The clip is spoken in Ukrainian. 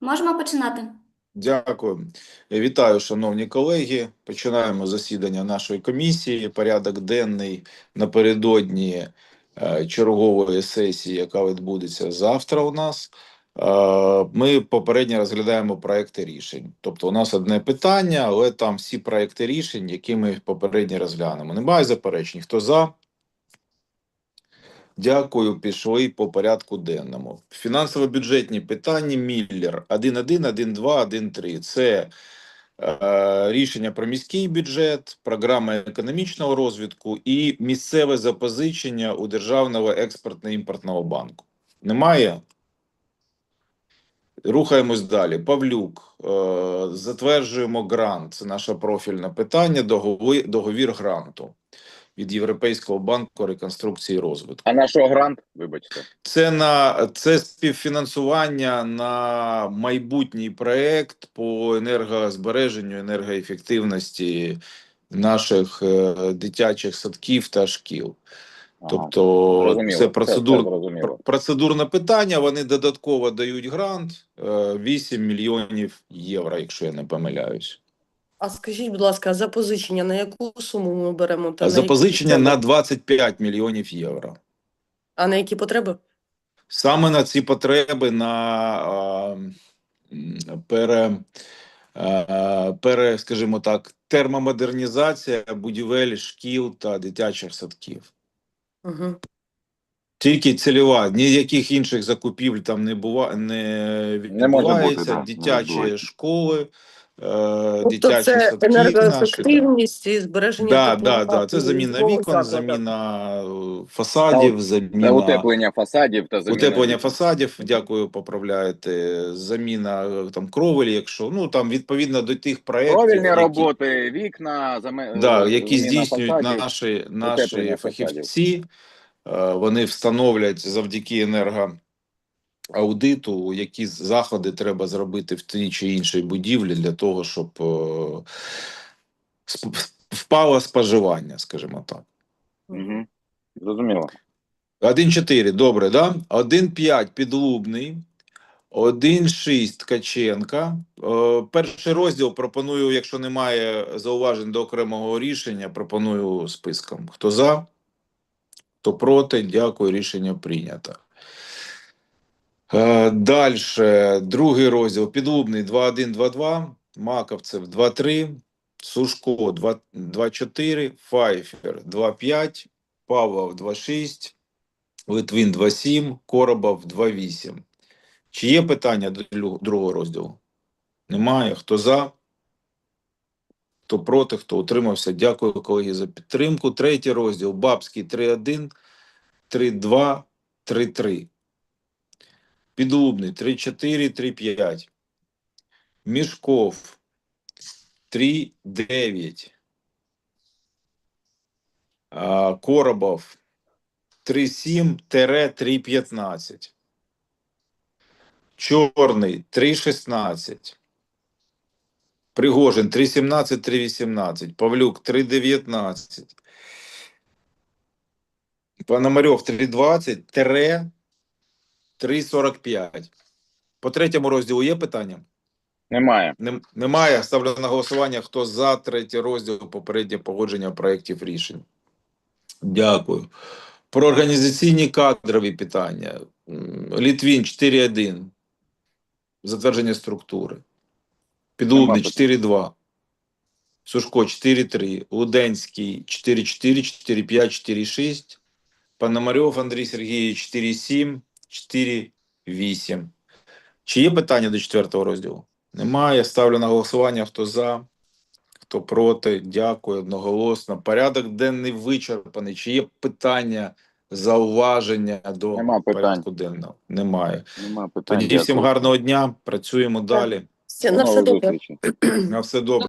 Можемо починати. Дякую. Вітаю, шановні колеги. Починаємо засідання нашої комісії. Порядок денний напередодні е, чергової сесії, яка відбудеться завтра у нас. Е, Ми попередньо розглядаємо проекти рішень. Тобто, у нас одне питання, але там всі проекти рішень, які ми попередньо розглянемо. Немає заперечень. Хто за? Дякую, пішли по порядку денному. Фінансово-бюджетні питання Міллер 1.1, 1.2, 1.3. Це е, рішення про міський бюджет, програма економічного розвитку і місцеве запозичення у Державного експортно-імпортного банку. Немає? Рухаємось далі. Павлюк, е, затверджуємо грант. Це наше профільне питання. Договір, договір гранту від Європейського банку реконструкції і розвитку. А на що грант? Вибачте. Це на це співфінансування на майбутній проект по енергозбереженню, енергоефективності наших е, дитячих садків та шкіл. Тобто зрозуміло. це процедур, це процедурне питання. Вони додатково дають грант е, 8 мільйонів євро, якщо я не помиляюсь. А скажіть, будь ласка, запозичення на яку суму ми беремо? Та А на на 25 мільйонів євро. А на які потреби? Саме на ці потреби на а, пере, а, пере, скажімо так, термомодернізація будівель шкіл та дитячих садків. Угу. Тільки цільова, ніяких інших закупівель там не бува, не Не може бути, відбувається. да, не Дитячі відбувається. школи, е, Тобто дитячі це садки наші. енергоефективність і збереження Да, да, да. Це заміна вікон, заміна е, фасадів, Та заміна утеплення фасадів та заміна Утеплення фасадів, дякую, поправляєте. Заміна е, там кровелі, якщо ну там відповідно до тих проєктів, Провільні які, роботи, вікна, заме... да, які здійснюють фасадів. наші, наші фахівці. Е, Вони встановлять завдяки енергоаудиту, які заходи треба зробити в тій чи іншій будівлі для того, щоб е, впало споживання, скажімо так. Угу. Зрозуміло. 1-4, добре, да? 1-5 підлубний, 1-6 Ткаченка. Е, перший розділ пропоную, якщо немає зауважень до окремого рішення, пропоную списком. Хто за, хто проти, дякую, рішення прийнято. Е, Далі, другий розділ, підлубний. 2-1-2-2, Маковцев. 2-3, Сушко. 2- 2-4, Файфер. 2-5, Павлов. 2-6, Литвин. 2.7, Коробов. 2.8. Чи є питання до другого розділу? Немає. Хто за? Хто проти, хто утримався? Дякую, колеги, за підтримку. Третій розділ. Бабський. 3.1, 3.2, 3.3. Підлубний 3.4, 3.5. Мішков 3.9. А, Коробов 3.7-3.15. Чорний 3.16. Пригожин 3.17-3.18. Павлюк 3.19. Пономарьов 3.20-3.45. По третьому розділу є питання? Немає. Нем- Немає. Ставлю на голосування. Хто за третій розділ попереднє погодження проєктів рішень. Дякую. Про організаційні кадрові питання. М, Літвін 4.1. Затвердження структури. Підлубний Нема 4.2. Сушко 4.3. Луденський 4.4, 4.5, 4.6. Пономарьов Андрій Сергійович 4.7, 4.8. Чи є питання до четвертого розділу? Немає. Ставлю на голосування. Хто за, хто проти. Дякую одноголосно. Порядок денний вичерпаний. Чи є питання, зауваження до Нема питань. порядку денного? Немає. Нема питань. Тоді всім гарного дня. Працюємо далі. Все, на все добре. На все добре.